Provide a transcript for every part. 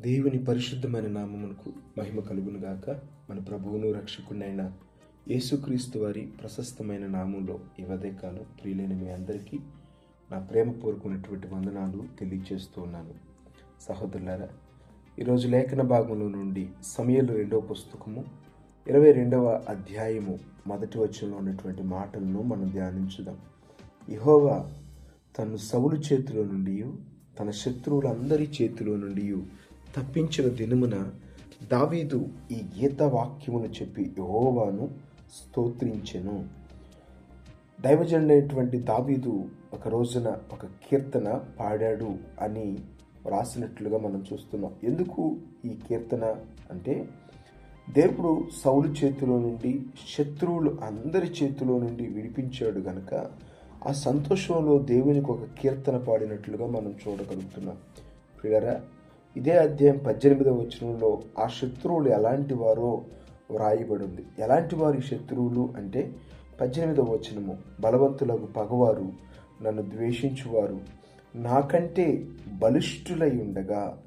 దేవుని పరిశుద్ధమైన నామమునకు మహిమ కలుగునుగాక మన ప్రభువును రక్షకునైన యేసుక్రీస్తు వారి ప్రశస్తమైన నామంలో ఈ ఉదయకాలం ప్రియులైన మీ అందరికీ నా ప్రేమ పూర్వకున్నటువంటి వందనాలు తెలియజేస్తూ ఉన్నాను. సహోదరులారా ఈరోజు లేఖన భాగంలో నుండి సమయంలో రెండవ పుస్తకము ఇరవై రెండవ అధ్యాయము మొదటి వచనంలో ఉన్నటువంటి మాటలను మనం ధ్యానించుదాం. ఇహోవా తను సౌలు చేతిలో నుండి తన శత్రువులందరి చేతిలో నుండి తప్పించిన దినమున దావీదు ఈ గీత వాక్యమును చెప్పి యహోవాను స్తోత్రించెను. దైవజనుడైనటువంటి దావీదు ఒక రోజున ఒక కీర్తన పాడాడు అని రాసినట్లుగా మనం చూస్తున్నాం. ఎందుకు ఈ కీర్తన అంటే దేవుడు సౌలు చేతిలో నుండి శత్రువులు అందరి చేతిలో నుండి విడిపించాడు గనక ఆ సంతోషంలో దేవునికి ఒక కీర్తన పాడినట్లుగా మనం చూడగలుగుతున్నాం. ప్రియరా ఇదే అధ్యాయం పద్దెనిమిదవ వచనంలో ఆ శత్రువులు ఎలాంటి వారో వ్రాయబడి ఉంది ఎలాంటి వారి శత్రువులు అంటే పద్దెనిమిదవ వచనము. బలవంతులకు పగవారు నన్ను ద్వేషించువారు నాకంటే బలిష్ఠులై ఉండగా.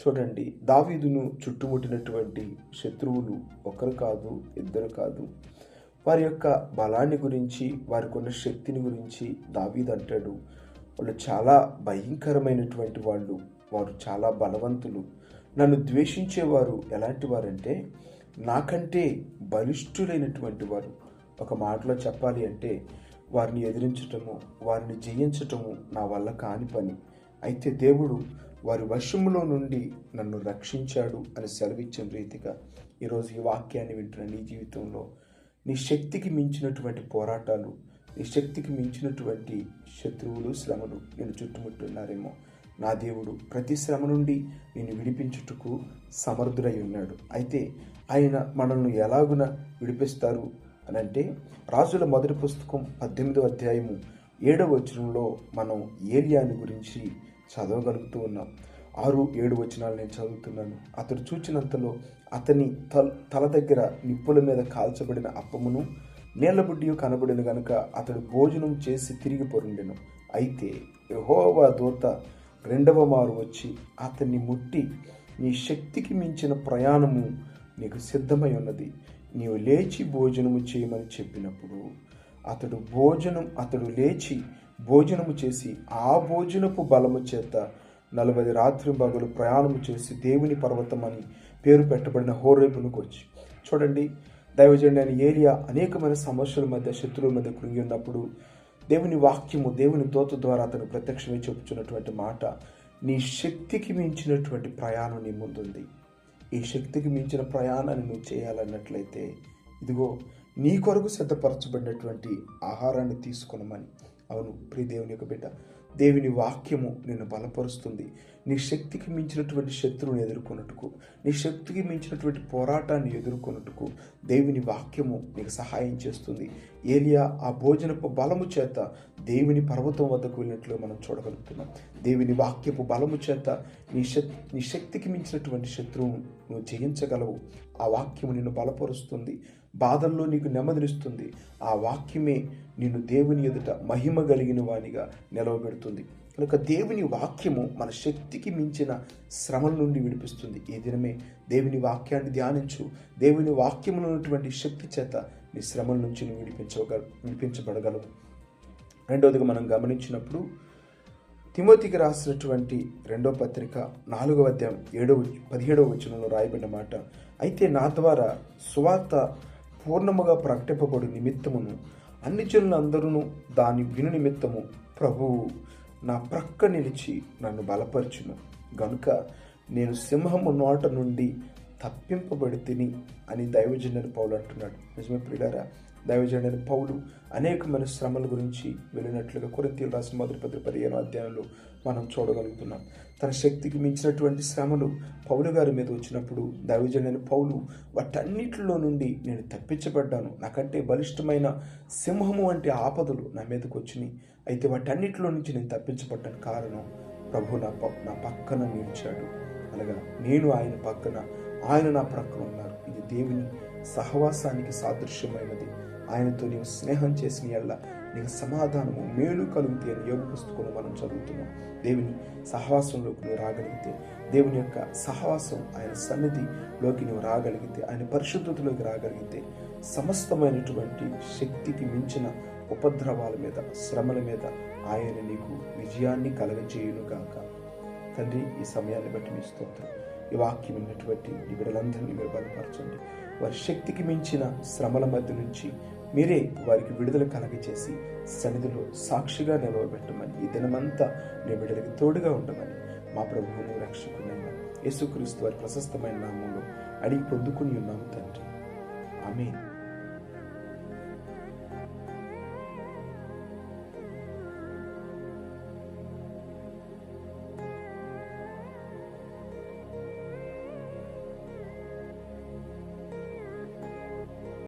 చూడండి దావీదును చుట్టుముట్టినటువంటి శత్రువులు ఒకరు కాదు ఇద్దరు కాదు. వారి యొక్క బలాన్ని గురించి వారికి ఉన్న శక్తిని గురించి దావీదు అంటాడు. వాళ్ళు చాలా భయంకరమైనటువంటి వాళ్ళు. వారు చాలా బలవంతులు. నన్ను ద్వేషించేవారు ఎలాంటి వారంటే నాకంటే బలిష్ఠులైనటువంటి వారు. ఒక మాటలో చెప్పాలి అంటే వారిని ఎదిరించటము వారిని జయించటము నా వల్ల కాని పని. అయితే దేవుడు వారి వశములో నుండి నన్ను రక్షించాడు అని సెలవిచ్చిన రీతిగా ఈరోజు ఈ వాక్యాన్ని వింటున్న నీ జీవితంలో నీ శక్తికి మించినటువంటి పోరాటాలు నీ శక్తికి మించినటువంటి శత్రువులు శ్రమలు నేను చుట్టుముట్టున్నారేమో. నా దేవుడు ప్రతి శ్రమ నుండి నేను విడిపించుటకు సమర్థుడై ఉన్నాడు. అయితే ఆయన మనల్ని ఎలాగున విడిపిస్తారు అని అంటే రాజుల మొదటి పుస్తకం పద్దెనిమిదో అధ్యాయము ఏడవ వచనంలో మనం ఏలియాని గురించి చదవగలుగుతూ ఉన్నాం. ఆరు ఏడు వచనాలు నేను చదువుతున్నాను. అతడు చూచినంతలో అతని తల తల దగ్గర నిప్పుల మీద కాల్చబడిన అప్పమును నీళ్ళబుడ్డి కనబడిన గనుక అతడు భోజనం చేసి తిరిగి పొరుండెను. అయితే యహోవా దూత రెండవ వారు వచ్చి అతన్ని ముట్టి నీ శక్తికి మించిన ప్రయాణము నీకు సిద్ధమై ఉన్నది. నీవు లేచి భోజనము చేయమని చెప్పినప్పుడు అతడు భోజనం అతడు లేచి భోజనము చేసి ఆ భోజనపు బలము చేత నలభై రాత్రి పగలు ప్రయాణము చేసి దేవుని పర్వతం అని పేరు పెట్టబడిన హోరేపునకు వచ్చి చూడండి దైవజండి అని ఏరియా అనేకమైన సమస్యల మధ్య శత్రువుల మధ్య కృంగి ఉన్నప్పుడు దేవుని వాక్యము దేవుని దోత ద్వారా అతను ప్రత్యక్షమే చెప్పుచున్నటువంటి మాట నీ శక్తికి మించినటువంటి ప్రయాణం నీ ముందుంది. ఈ శక్తికి మించిన ప్రయాణాన్ని నువ్వు చేయాలన్నట్లయితే ఇదిగో నీ కొరకు సిద్ధపరచబడినటువంటి ఆహారాన్ని తీసుకునమని. అవును ప్రియ దేవుని యొక్క బిడ్డ దేవుని వాక్యము నిన్ను బలపరుస్తుంది. నీ శక్తికి మించినటువంటి శత్రువుని ఎదుర్కొన్నట్టుకు నీ శక్తికి మించినటువంటి పోరాటాన్ని ఎదుర్కొన్నట్టుకు దేవుని వాక్యము నీకు సహాయం చేస్తుంది. ఏలియా ఆ భోజనపు బలము చేత దేవుని పర్వతం వద్దకు వెళ్ళినట్లు మనం చూడగలుగుతున్నాం. దేవుని వాక్యపు బలము చేత నీ శక్ నీ శక్తికి మించినటువంటి శత్రువును నువ్వు జయించగలవు. ఆ వాక్యము నిన్ను బలపరుస్తుంది. బాధల్లో నీకు నెమ్మదినిస్తుంది. ఆ వాక్యమే నిన్ను దేవుని ఎదుట మహిమ కలిగిన వానిగా నిలవబెడుతుంది. కనుక దేవుని వాక్యము మన శక్తికి మించిన శ్రమల నుండి విడిపిస్తుంది. ఈ దినమే దేవుని వాక్యాన్ని ధ్యానించు. దేవుని వాక్యంలో ఉన్నటువంటి శక్తి చేత నీ శ్రమల నుంచి నువ్వు విడిపించగల విడిపించబడగలవు. రెండవదిగా మనం గమనించినప్పుడు తిమోతికి రాసినటువంటి రెండో పత్రిక నాలుగవ అధ్యాయం ఏడవ పదిహేడవ వచనంలో రాయబడిన మాట అయితే నా ద్వారా సువార్త పూర్ణముగా ప్రకటింపబడు నిమిత్తమును. అన్ని జనులందరూ దాని విను నిమిత్తము ప్రభువు నా ప్రక్క నిలిచి నన్ను బలపరచును. గనుక నేను సింహము నోట నుండి తప్పింపబడి తిని అని దైవజనుని పౌలు అంటున్నాడు. నిజమే ప్రిడారా దైవజనుడైన పౌలు అనేకమైన శ్రమల గురించి వెళ్ళినట్లుగా కొరింతీలు రాసిన మొదటి పది పదిహేను అధ్యాయంలో మనం చూడగలుగుతున్నాం. తన శక్తికి మించినటువంటి శ్రమలు పౌలు గారి మీద వచ్చినప్పుడు దైవజనుని పౌలు వాటన్నిటిలో నుండి నేను తప్పించబడ్డాను. నాకంటే బలిష్టమైన సింహము వంటి ఆపదలు నా మీదకు వచ్చినాయి. అయితే వాటన్నిటిలో నుంచి నేను తప్పించబడ్డాను. కారణం ప్రభు నా ప నా పక్కన నిలిచాడు. అనగా నేను ఆయన పక్కన ఆయన నా ప్రక్కన ఉన్నారు. ఇది దేవుని సహవాసానికి సాదృశ్యమైనది. ఆయనతో నీవు స్నేహం చేసిన ఎల్ల నీకు సమాధానము మేలు కలుగుతాయి అని యోగ పుస్తకంలో మనం చదువుతున్నాం. దేవుని సహవాసంలోకి నువ్వు రాగలిగితే దేవుని యొక్క సహవాసం ఆయన సన్నిధిలోకి నువ్వు రాగలిగితే ఆయన పరిశుద్ధతలోకి రాగలిగితే సమస్తమైనటువంటి శక్తికి మించిన ఉపద్రవాల మీద శ్రమల మీద ఆయన నీకు విజయాన్ని కలగజేయును గాక తండ్రి ఈ సమయాన్ని బట్టి మీ స్తోత్రం. ఈ వాక్యం ఉన్నటువంటి ఈ బిడ్డలందరినీ మీరు బలపరచండి. వారి శక్తికి మించిన శ్రమల మధ్య నుంచి మీరే వారికి విడుదల కలగచేసి సన్నిధిలో సాక్షిగా నిలవబెట్టమని ఈ దినమంతా నీ బిడ్డలకి తోడుగా ఉండమని మా ప్రభువును రక్షకునైన యేసుక్రీస్తు వారి ప్రశస్తమైన నామంలో అడిగి పొందుకుని ఉన్నాము తండ్రి. ఆమె